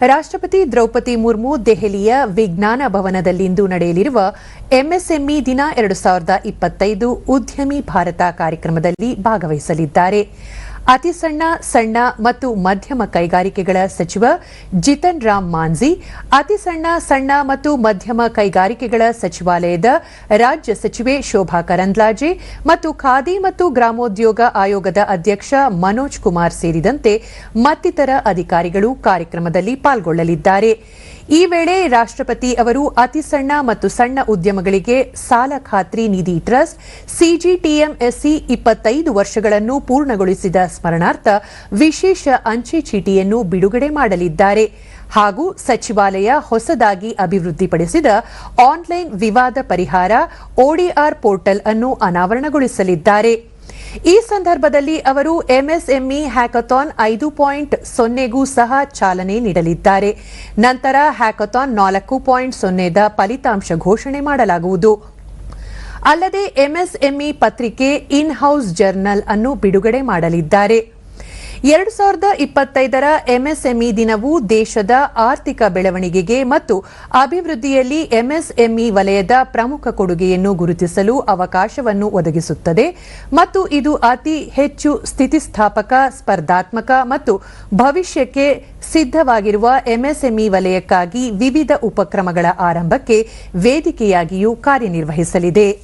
ರಾಷ್ಟ್ರಪತಿ ದ್ರೌಪದಿ ಮುರ್ಮು ದೆಹಲಿಯ ವಿಜ್ಞಾನ ಭವನದಲ್ಲಿಂದು ನಡೆಯಲಿರುವ ಎಂಎಸ್ಎಂಇ ದಿನ ಎರಡು ಸಾವಿರದ ಇಪ್ಪತ್ತೈದು ಉದ್ಯಮಿ ಭಾರತ ಕಾರ್ಯಕ್ರಮದಲ್ಲಿ ಭಾಗವಹಿಸಲಿದ್ದಾರೆ. ಅತಿ ಸಣ್ಣ ಸಣ್ಣ ಮತ್ತು ಮಧ್ಯಮ ಕೈಗಾರಿಕೆಗಳ ಸಚಿವ ಜಿತನ್ ರಾಮ್ ಮಾಂಜಿ, ಅತಿ ಸಣ್ಣ ಸಣ್ಣ ಮತ್ತು ಮಧ್ಯಮ ಕೈಗಾರಿಕೆಗಳ ಸಚಿವಾಲಯದ ರಾಜ್ಯ ಸಚಿವೆ ಶೋಭಾ ಕರಂದ್ಲಾಜೆ ಮತ್ತು ಖಾದಿ ಮತ್ತು ಗ್ರಾಮೋದ್ಯೋಗ ಆಯೋಗದ ಅಧ್ಯಕ್ಷ ಮನೋಜ್ ಕುಮಾರ್ ಸೇರಿದಂತೆ ಮತ್ತಿತರ ಅಧಿಕಾರಿಗಳು ಕಾರ್ಯಕ್ರಮದಲ್ಲಿ ಪಾಲ್ಗೊಳ್ಳಲಿದ್ದಾರೆ. ಈ ವೇಳೆ ರಾಷ್ಟ್ರಪತಿ ಅವರು ಅತಿ ಸಣ್ಣ ಮತ್ತು ಸಣ್ಣ ಉದ್ಯಮಗಳಿಗೆ ಸಾಲ ಖಾತ್ರಿ ನಿಧಿ ಟ್ರಸ್ಟ್, ಸಿಜಿಟಿಎಂಎಸ್ಸಿ ಇಪ್ಪತ್ತೈದು ವರ್ಷಗಳನ್ನು ಪೂರ್ಣಗೊಳಿಸಿದ ಸ್ಮರಣಾರ್ಥ ವಿಶೇಷ ಅಂಚೆ ಚೀಟಿಯನ್ನು ಬಿಡುಗಡೆ ಮಾಡಲಿದ್ದಾರೆ. ಹಾಗೂ ಸಚಿವಾಲಯ ಹೊಸದಾಗಿ ಅಭಿವೃದ್ಧಿಪಡಿಸಿದ ಆನ್ಲೈನ್ ವಿವಾದ ಪರಿಹಾರ ಒಡಿಆರ್ ಪೋರ್ಟಲ್ ಅನ್ನು ಅನಾವರಣಗೊಳಿಸಲಿದ್ದಾರೆ. ಈ ಸಂದರ್ಭದಲ್ಲಿ ಅವರು ಎಂಎಸ್ಎಂಇ ಹ್ಯಾಕಥಾನ್ ಐದು ಪಾಯಿಂಟ್ ಸೊನ್ನೆಗೂ ಸಹ ಚಾಲನೆ ನೀಡಲಿದ್ದಾರೆ. ನಂತರ ಹ್ಯಾಕಥಾನ್ ನಾಲ್ಕು ಪಾಯಿಂಟ್ ಸೊನ್ನೆದ ಫಲಿತಾಂಶ ಘೋಷಣೆ ಮಾಡಲಾಗುವುದು. ಅಲ್ಲದೆ ಎಂಎಸ್ಎಂಇ ಪತ್ರಿಕೆ ಇನ್ ಹೌಸ್ ಜರ್ನಲ್ ಅನ್ನು ಬಿಡುಗಡೆ ಮಾಡಲಿದ್ದಾರೆ. ಎರಡು ಸಾವಿರದ ಇಪ್ಪತ್ತೈದರ ಎಂಎಸ್ಎಂಇ ದಿನವು ದೇಶದ ಆರ್ಥಿಕ ಬೆಳವಣಿಗೆಗೆ ಮತ್ತು ಅಭಿವೃದ್ಧಿಯಲ್ಲಿ ಎಂಎಸ್ಎಂಇ ವಲಯದ ಪ್ರಮುಖ ಕೊಡುಗೆಯನ್ನು ಗುರುತಿಸಲು ಅವಕಾಶವನ್ನು ಒದಗಿಸುತ್ತದೆ. ಮತ್ತು ಇದು ಅತಿ ಹೆಚ್ಚು ಸ್ಥಿತಿಸ್ಥಾಪಕ, ಸ್ಪರ್ಧಾತ್ಮಕ ಮತ್ತು ಭವಿಷ್ಯಕ್ಕೆ ಸಿದ್ಧವಾಗಿರುವ ಎಂಎಸ್ಎಂಇ ವಲಯಕ್ಕಾಗಿ ವಿವಿಧ ಉಪಕ್ರಮಗಳ ಆರಂಭಕ್ಕೆ ವೇದಿಕೆಯಾಗಿಯೂ ಕಾರ್ಯನಿರ್ವಹಿಸಲಿದೆ.